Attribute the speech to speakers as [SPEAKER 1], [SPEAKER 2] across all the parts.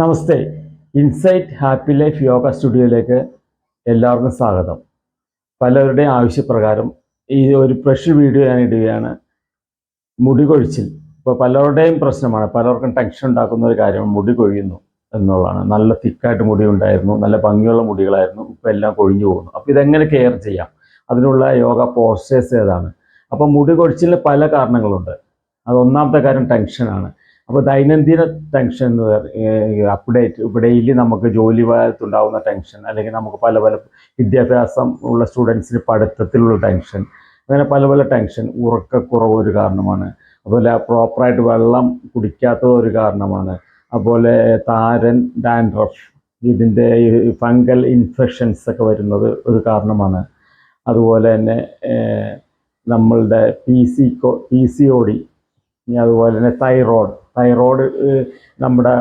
[SPEAKER 1] നമസ്തേ. Insight happy life yoga സ്റ്റുഡിയോയിലേക്ക് എല്ലാവർക്കും സ്വാഗതം. പലരുടെയും ആവശ്യപ്രകാരം ഈ ഒരു പ്രഷർ വീഡിയോ ഞാൻ ഇടുകയാണ്. മുടി കൊഴിച്ചിൽ. ഇപ്പോൾ പലരുടെയും പ്രശ്നമാണ്. പലർക്കും ടെൻഷൻ ഉണ്ടാക്കുന്ന ഒരു കാര്യം മുടി കൊഴിയുന്നു എന്നുള്ളതാണ്. നല്ല തിക്കായിട്ട് മുടി ഉണ്ടായിരുന്നു. നല്ല ഭംഗിയുള്ള മുടികളായിരുന്നു. ഇപ്പോൾ എല്ലാം കൊഴിഞ്ഞു പോകുന്നു. അപ്പോൾ ഇതെങ്ങനെ കെയർ ചെയ്യാം? അതിനുള്ള യോഗ പോസ്റ്റേഴ്സ് ഏതാണ്? അപ്പോൾ മുടി കൊഴിച്ചിലിന് പല കാരണങ്ങളുണ്ട്. അത് ഒന്നാമത്തെ കാര്യം ടെൻഷനാണ് അപ്പോൾ ദൈനംദിന ടെൻഷൻ എന്ന് പറയുക അപ്ഡേറ്റ് ഡെയിലി നമുക്ക് ജോലി ഭാഗത്തുണ്ടാകുന്ന ടെൻഷൻ അല്ലെങ്കിൽ നമുക്ക് പല പല വിദ്യാഭ്യാസം ഉള്ള സ്റ്റുഡൻസിന് പഠിത്തത്തിലുള്ള ടെൻഷൻ അങ്ങനെ പല പല ടെൻഷൻ ഉറക്കക്കുറവ് ഒരു കാരണമാണ്. അതുപോലെ പ്രോപ്പറായിട്ട് വെള്ളം കുടിക്കാത്ത ഒരു കാരണമാണ്. അതുപോലെ താരൻ ഡാൻഡ്രഫ് ഇതിന്റെ ഫംഗൽ ഇൻഫെക്ഷൻസ് ഒക്കെ വരുന്നത് ഒരു കാരണമാണ്. അതുപോലെ തന്നെ നമ്മളുടെ P C P C O D ഇനി അതുപോലെ തന്നെ തൈറോയ്ഡ് തൈറോയ്ഡ് നമ്മുടെ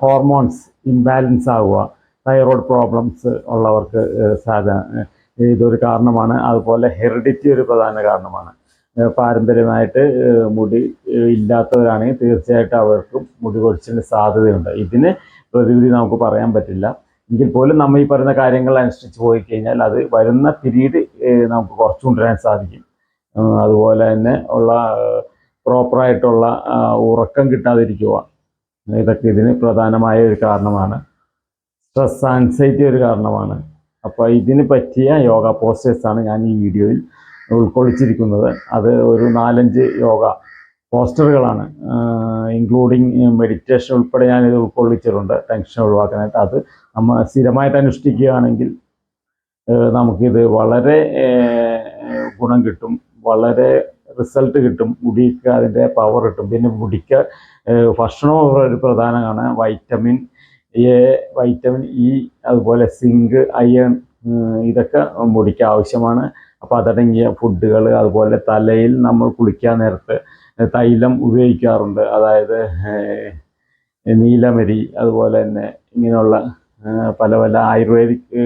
[SPEAKER 1] ഹോർമോൺസ് ഇംബാലൻസ് ആവുക തൈറോയ്ഡ് പ്രോബ്ലംസ് ഉള്ളവർക്ക് സാധാ സാധാരണ ഇതൊരു കാരണമാണ്. അതുപോലെ ഹെറിഡിറ്റി ഒരു പ്രധാന കാരണമാണ്. പാരമ്പര്യമായിട്ട് മുടി ഇല്ലാത്തവരാണെങ്കിൽ തീർച്ചയായിട്ടും അവർക്കും മുടി കൊഴിച്ചിലിന് സാധ്യതയുണ്ട്. ഇതിന് പ്രതിവിധി നമുക്ക് പറയാൻ പറ്റില്ല. എങ്കിൽ പോലും നമ്മൾ ഈ പറയുന്ന കാര്യങ്ങൾ അനുസരിച്ച് പോയി കഴിഞ്ഞാൽ അത് വരുന്ന പിരീഡ് നമുക്ക് കുറച്ചു കൊണ്ടുവരാൻ സാധിക്കും അതുപോലെ തന്നെ ഉള്ള പ്രോപ്പറായിട്ടുള്ള ഉറക്കം കിട്ടാതിരിക്കുക. ഇതൊക്കെ ഇതിന് പ്രധാനമായ ഒരു കാരണമാണ്. സ്ട്രെസ് ആൻസൈറ്റി ഒരു കാരണമാണ്. അപ്പോൾ ഇതിന് പറ്റിയ യോഗ പോസ്റ്റേഴ്സാണ് ഞാൻ ഈ വീഡിയോയിൽ ഉൾക്കൊള്ളിച്ചിരിക്കുന്നത്. അത് ഒരു നാലഞ്ച് യോഗ പോസ്റ്ററുകളാണ് ഇൻക്ലൂഡിങ് മെഡിറ്റേഷൻ ഉൾപ്പെടെ ഞാനിത് ഉൾക്കൊള്ളിച്ചിട്ടുണ്ട്. ടെൻഷൻ ഒഴിവാക്കാനായിട്ട് അത് നമ്മൾ സ്ഥിരമായിട്ട് അനുഷ്ഠിക്കുകയാണെങ്കിൽ നമുക്കിത് വളരെ ഗുണം കിട്ടും. വളരെ റിസൾട്ട് കിട്ടും മുടിക്ക് അതിന്റെ പവർ കിട്ടും. പിന്നെ മുടിക്ക് ഭക്ഷണം ഒരു പ്രധാനമാണ് വൈറ്റമിൻ എ വൈറ്റമിൻ ഇ അതുപോലെ സിങ്ക് അയൺ ഇതൊക്കെ മുടിക്ക് ആവശ്യമാണ്. അപ്പോൾ അതടങ്ങിയ ഫുഡുകൾ അതുപോലെ തലയിൽ നമ്മൾ കുളിക്കാൻ നേരത്ത് തൈലം ഉപയോഗിക്കാറുണ്ട്. അതായത് നീലമരി അതുപോലെ തന്നെ ഇങ്ങനെയുള്ള പല പല ആയുർവേദിക്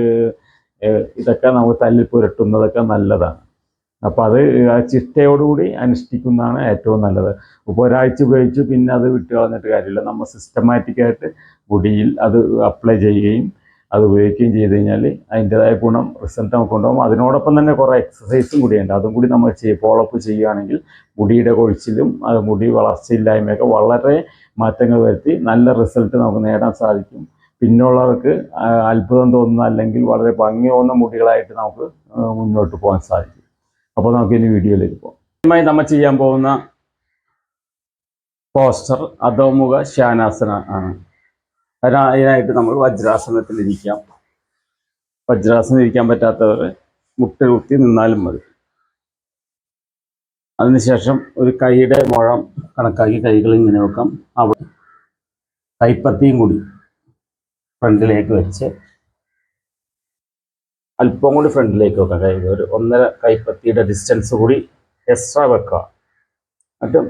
[SPEAKER 1] ഇതൊക്കെ നമുക്ക് തല്ലിൽ പുരട്ടുന്നതൊക്കെ നല്ലതാണ്. അപ്പോൾ അത് ചിട്ടയോടുകൂടി അനുഷ്ഠിക്കുന്നതാണ് ഏറ്റവും നല്ലത്. ഇപ്പോൾ ഒരാഴ്ച ഉപയോഗിച്ചു പിന്നെ അത് വിട്ടു കളഞ്ഞിട്ട് കാര്യമില്ല. നമ്മൾ സിസ്റ്റമാറ്റിക്കായിട്ട് മുടിയിൽ അത് അപ്ലൈ ചെയ്യുകയും അത് ഉപയോഗിക്കുകയും ചെയ്ത് കഴിഞ്ഞാൽ അതിന്റെതായ ഗുണം റിസൾട്ട് നമുക്ക് ഉണ്ടാകും അതിനോടൊപ്പം തന്നെ കുറേ എക്സസൈസും കൂടിയുണ്ട് അതും കൂടി നമ്മൾ ചെയ്യും ഫോളോപ്പ് ചെയ്യുകയാണെങ്കിൽ മുടിയുടെ കൊഴിച്ചിലും അത് മുടി വളർച്ചയില്ലായ്മയൊക്കെ വളരെ മാറ്റങ്ങൾ വരുത്തി നല്ല റിസൾട്ട് നമുക്ക് നേടാൻ സാധിക്കും. പിന്നുള്ളവർക്ക് അത്ഭുതം തോന്നുന്ന അല്ലെങ്കിൽ വളരെ ഭംഗി തോന്നുന്ന മുടികളായിട്ട് നമുക്ക് മുന്നോട്ട് പോകാൻ സാധിക്കും. അപ്പോൾ നമുക്ക് ഇനി വീഡിയോയിലേക്ക് പോകാം ആദ്യമായി നമ്മൾ ചെയ്യാൻ പോകുന്ന പോസ്റ്റർ അധോമുഖ ശ്യാനാസന ആണ്. അതിന് അതിനായിട്ട് നമ്മൾ വജ്രാസനത്തിൽ ഇരിക്കാം. വജ്രാസനം ഇരിക്കാൻ പറ്റാത്തവർ മുട്ട കുത്തി നിന്നാലും മതി. അതിനുശേഷം ഒരു കൈയുടെ മുഴം കണക്കാക്കി കൈകൾ ഇങ്ങനെ വെക്കാം. അവിടെ കൈപ്പത്തിയും കൂടി ഫ്രണ്ടിലേക്ക് വെച്ച് അല്പം കൂടി ഫ്രണ്ടിലേക്ക് വെക്കാം. കൈ ഒരു ഒന്നര കൈപ്പത്തിയുടെ ഡിസ്റ്റൻസ് കൂടി എക്സ്ട്രാ വെക്കുക. എന്നിട്ട്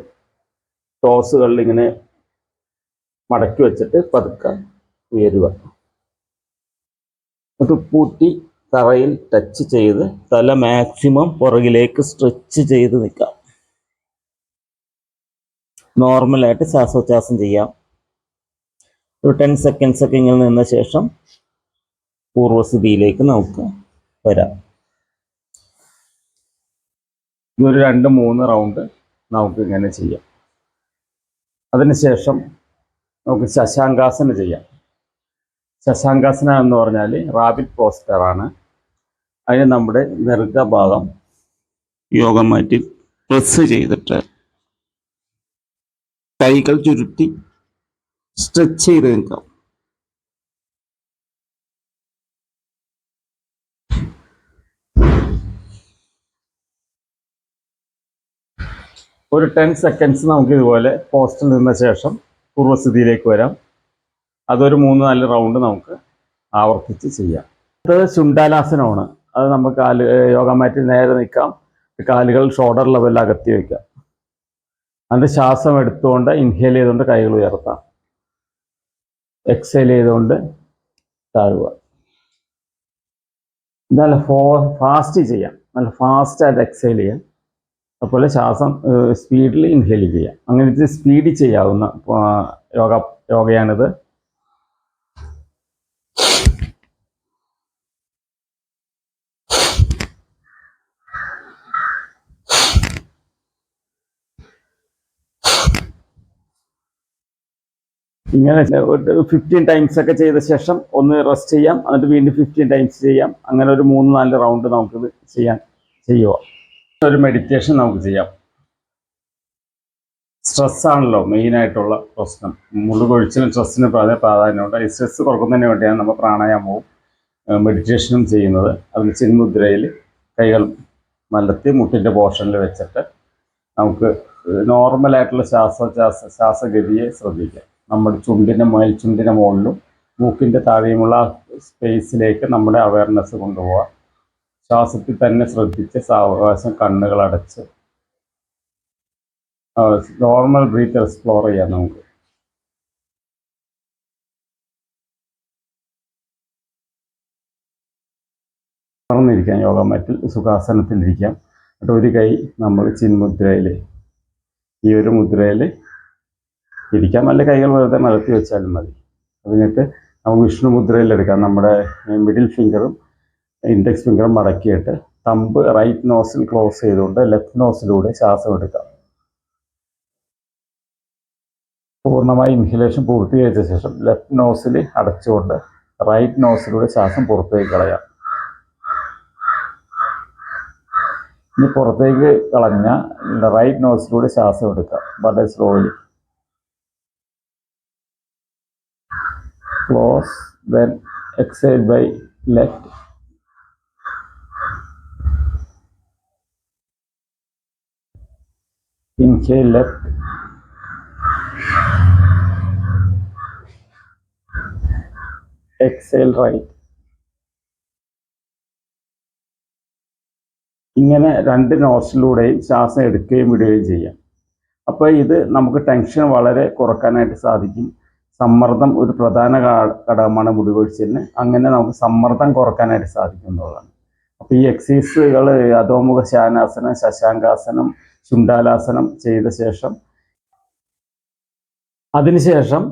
[SPEAKER 1] ടോസുകളിൽ ഇങ്ങനെ മടക്കി വെച്ചിട്ട് പതുക്കെ ഉയരുക. എന്നിട്ട് പൂട്ടി തറയിൽ ടച്ച് ചെയ്ത് തല മാക്സിമം പുറകിലേക്ക് സ്ട്രെച്ച് ചെയ്ത് നിൽക്കാം നോർമലായിട്ട് ശ്വാസോച്ഛ്വാസം ചെയ്യാം. ഒരു ടെൻ സെക്കൻഡ്സ് ഒക്കെ ഇങ്ങനെ നിന്ന ശേഷം പൂർവസ്ഥിതിയിലേക്ക് നമുക്ക് വരാം. ഇതൊരു രണ്ട് മൂന്ന് റൗണ്ട് നമുക്ക് ഇങ്ങനെ ചെയ്യാം. അതിനുശേഷം നമുക്ക് ശശാങ്കാസന ചെയ്യാം. ശശാങ്കാസന എന്ന് പറഞ്ഞാൽ റാബിറ്റ് പോസ്റ്ററാണ് അതിന് നമ്മുടെ ദീർഘഭാഗം യോഗം മാറ്റി പ്രസ് ചെയ്തിട്ട് കൈകൾ ചുരുട്ടി സ്ട്രെച്ച് ചെയ്ത് നിൽക്കാം. ഒരു ടെൻ സെക്കൻഡ്സ് നമുക്ക് ഇതുപോലെ പോസ്റ്റിൽ നിന്ന ശേഷം പൂർവസ്ഥിതിയിലേക്ക് വരാം. അതൊരു മൂന്ന് നാല് റൗണ്ട് നമുക്ക് ആവർത്തിച്ച് ചെയ്യാം. അടുത്തത് ശുണ്ടാലാസനമാണ്. അത് നമുക്ക് കാൽ യോഗ മാറ്റിൽ നേരെ നിൽക്കാം. കാലുകൾ ഷോൾഡർ ലെവലിൽ അകത്തി വയ്ക്കാം. അതിന്റെ ശ്വാസം എടുത്തുകൊണ്ട് ഇൻഹേൽ ചെയ്തുകൊണ്ട് കൈകൾ ഉയർത്താം. എക്സേൽ ചെയ്തുകൊണ്ട് താഴുക. നല്ല ഫോ ഫാസ്റ്റ് ചെയ്യാം. നല്ല ഫാസ്റ്റായിട്ട് എക്സേൽ ചെയ്യാം. അതുപോലെ ശ്വാസം സ്പീഡിൽ ഇൻഹേൽ ചെയ്യാം അങ്ങനത്തെ സ്പീഡിൽ ചെയ്യാവുന്ന യോഗ യോഗയാണിത്. ഇങ്ങനെ ഫിഫ്റ്റീൻ ടൈംസ് ഒക്കെ ചെയ്ത ശേഷം ഒന്ന് റെസ്റ്റ് ചെയ്യാം. എന്നിട്ട് വീണ്ടും ഫിഫ്റ്റീൻ ടൈംസ് ചെയ്യാം. അങ്ങനെ ഒരു മൂന്ന് നാല് റൗണ്ട് നമുക്കിത് ചെയ്യാൻ ചെയ്യുക. ഒരു മെഡിറ്റേഷൻ നമുക്ക് ചെയ്യാം. സ്ട്രെസ്സാണല്ലോ മെയിനായിട്ടുള്ള പ്രശ്നം. മുഴുകൊഴിച്ചിലും സ്ട്രെസ്സിന് വളരെ പ്രാധാന്യമുണ്ട് ഈ സ്ട്രെസ് കുറക്കുന്നതിന് വേണ്ടിയാണ് നമ്മൾ പ്രാണായാമവും മെഡിറ്റേഷനും ചെയ്യുന്നത്. അതിന് ചിന്മുദ്രയിൽ കൈകൾ മലർത്തി മുട്ടിന്റെ പോർഷനിൽ വെച്ചിട്ട് നമുക്ക് നോർമലായിട്ടുള്ള ശ്വാസോച്ഛാസ ശ്വാസഗതിയെ ശ്രദ്ധിക്കാം. നമ്മുടെ ചുണ്ടിന്റെ മേൽ ചുണ്ടിന്റെ മുകളിലും മൂക്കിന്റെ താഴെയുമുള്ള സ്പേസിലേക്ക് നമ്മുടെ അവയർനെസ് കൊണ്ടുപോകാം ശ്വാസത്തിൽ തന്നെ ശ്രദ്ധിച്ച് സാവകാശം കണ്ണുകൾ അടച്ച് നോർമൽ ബ്രീത്ത് എക്സ്പ്ലോർ ചെയ്യാം നമുക്ക്. തുറന്നിരിക്കാം യോഗ മറ്റിൽ സുഖാസനത്തിലിരിക്കാം. എന്നിട്ട് ഒരു കൈ നമ്മൾ ചിന്മുദ്രയിൽ ഈ ഒരു മുദ്രയിൽ ഇരിക്കാം. നല്ല കൈകൾ വെറുതെ മലർത്തി വെച്ചാലും മതി. അതിനിട്ട് നമുക്ക് വിഷ്ണു മുദ്രയിൽ എടുക്കാം. നമ്മുടെ മിഡിൽ ഫിംഗറും ഇൻഡെക്സ് ഫിംഗർ മടക്കിയിട്ട് തമ്പ് റൈറ്റ് നോസിൽ ക്ലോസ് ചെയ്തുകൊണ്ട് ലെഫ്റ്റ് നോസിലൂടെ ശ്വാസം എടുക്കാം. പൂർണമായി ഇൻഹലേഷൻ പൂർത്തിയായ ശേഷം ലെഫ്റ്റ് നോസിൽ അടച്ചുകൊണ്ട് റൈറ്റ് നോസിലൂടെ ശ്വാസം പുറത്തേക്ക് കളയാം. ഇനി പുറത്തേക്ക് കളഞ്ഞ റൈറ്റ് നോസിലൂടെ ശ്വാസം എടുക്കാം. വളരെ slowly close then exhale by left inhale left exhale right ഇങ്ങനെ രണ്ട് നോസിലൂടെയും ശ്വാസം എടുക്കുകയും വിടുകയും ചെയ്യാം. അപ്പോൾ ഇത് നമുക്ക് ടെൻഷൻ വളരെ കുറക്കാനായിട്ട് സാധിക്കും. സമ്മർദ്ദം ഒരു പ്രധാന ഘടകമാണ് മുടികൊഴിച്ചിലിന് അങ്ങനെ നമുക്ക് സമ്മർദ്ദം കുറക്കാനായിട്ട് സാധിക്കും എന്നുള്ളതാണ്. അപ്പോൾ ഈ എക്സസൈസുകൾ അധോമുഖ ശാനാസനം ശശാങ്കാസനം ചുണ്ടാലാസനം ചെയ്ത ശേഷം അതിനുശേഷം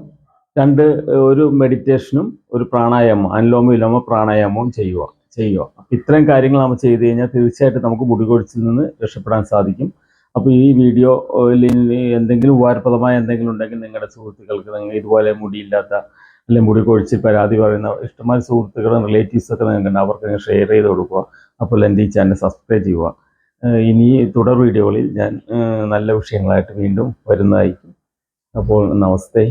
[SPEAKER 1] രണ്ട് ഒരു മെഡിറ്റേഷനും ഒരു പ്രാണായാമം അനുലോമ വിലോമ പ്രാണായാമവും ചെയ്യുക ചെയ്യുക. അപ്പം ഇത്രയും കാര്യങ്ങൾ നമ്മൾ ചെയ്ത് കഴിഞ്ഞാൽ തീർച്ചയായിട്ടും നമുക്ക് മുടികൊഴിച്ചിൽ നിന്ന് രക്ഷപ്പെടാൻ സാധിക്കും. അപ്പോൾ ഈ വീഡിയോ എന്തെങ്കിലും ഉപകാരപ്രദമായ എന്തെങ്കിലും ഉണ്ടെങ്കിൽ നിങ്ങളുടെ സുഹൃത്തുക്കൾക്ക് നിങ്ങൾ ഇതുപോലെ മുടിയില്ലാത്ത അല്ലെങ്കിൽ മുടി കൊഴിച്ച് പരാതി പറയുന്ന ഇഷ്ടംമാതിരി സുഹൃത്തുക്കളും റിലേറ്റീവ്സൊക്കെ നിങ്ങൾക്കുണ്ട്. അവർക്ക് നിങ്ങൾ ഷെയർ ചെയ്ത് കൊടുക്കുക. അപ്പോൾ എന്റെ ഈ ചാനൽ സബ്സ്ക്രൈബ് ചെയ്യുക. ഇനി തുടർ വീഡിയോകളിൽ ഞാൻ നല്ല വിഷയങ്ങളായിട്ട് വീണ്ടും വരുന്നതായിരിക്കും. അപ്പോൾ നമസ്തേ.